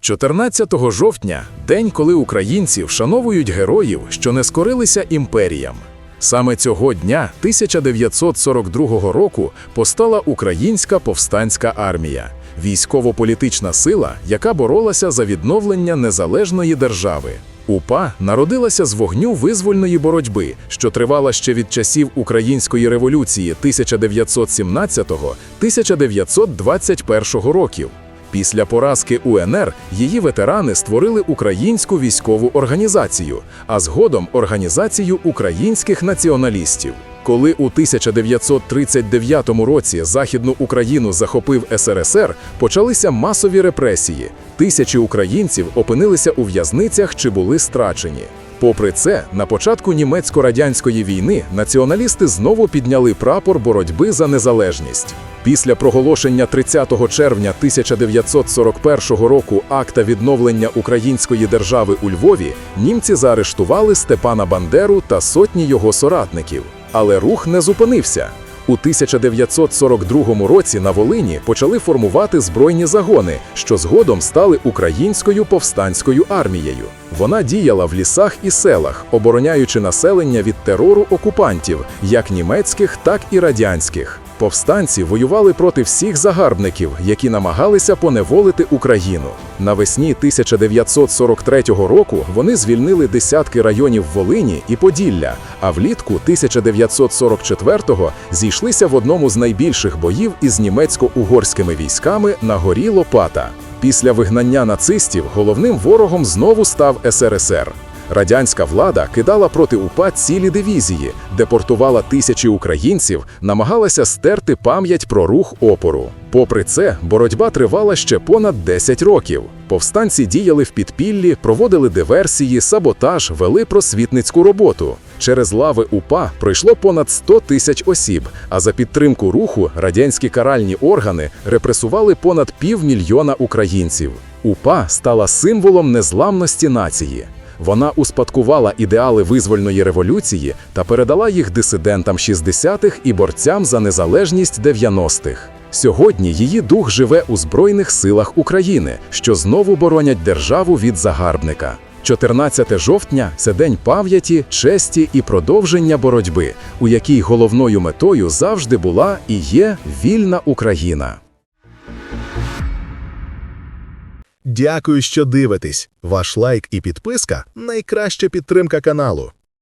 14 жовтня день, коли українці вшановують героїв, що не скорилися імперіям. Саме цього дня 1942 року постала Українська повстанська армія, військово-політична сила, яка боролася за відновлення незалежної держави. УПА народилася з вогню визвольної боротьби, що тривала ще від часів Української революції 1917-1921 років. Після поразки УНР її ветерани створили українську військову організацію, а згодом Організацію українських націоналістів. Коли у 1939 році Західну Україну захопив СРСР, почалися масові репресії. Тисячі українців опинилися у в'язницях чи були страчені. Попри це, на початку німецько-радянської війни націоналісти знову підняли прапор боротьби за незалежність. Після проголошення 30 червня 1941 року акта відновлення української держави у Львові німці заарештували Степана Бандеру та сотні його соратників. Але рух не зупинився. У 1942 році на Волині почали формувати збройні загони, що згодом стали українською повстанською армією. Вона діяла в лісах і селах, обороняючи населення від терору окупантів, як німецьких, так і радянських. Повстанці воювали проти всіх загарбників, які намагалися поневолити Україну. Навесні 1943 року вони звільнили десятки районів Волині і Поділля, а влітку 1944-го зійшлися в одному з найбільших боїв із німецько-угорськими військами на горі Лопата. Після вигнання нацистів головним ворогом знову став СРСР. Радянська влада кидала проти УПА цілі дивізії, депортувала тисячі українців, намагалася стерти пам'ять про рух опору. Попри це, боротьба тривала ще понад 10 років. Повстанці діяли в підпіллі, проводили диверсії, саботаж, вели просвітницьку роботу. Через лави УПА пройшло понад 100 тисяч осіб, а за підтримку руху радянські каральні органи репресували понад півмільйона українців. УПА стала символом незламності нації. Вона успадкувала ідеали визвольної революції та передала їх дисидентам 60-х і борцям за незалежність 90-х. Сьогодні її дух живе у Збройних силах України, що знову боронять державу від загарбника. 14 жовтня це день пам'яті, честі і продовження боротьби, у якій головною метою завжди була і є вільна Україна. Дякую, що дивитесь. Ваш лайк і підписка найкраща підтримка каналу.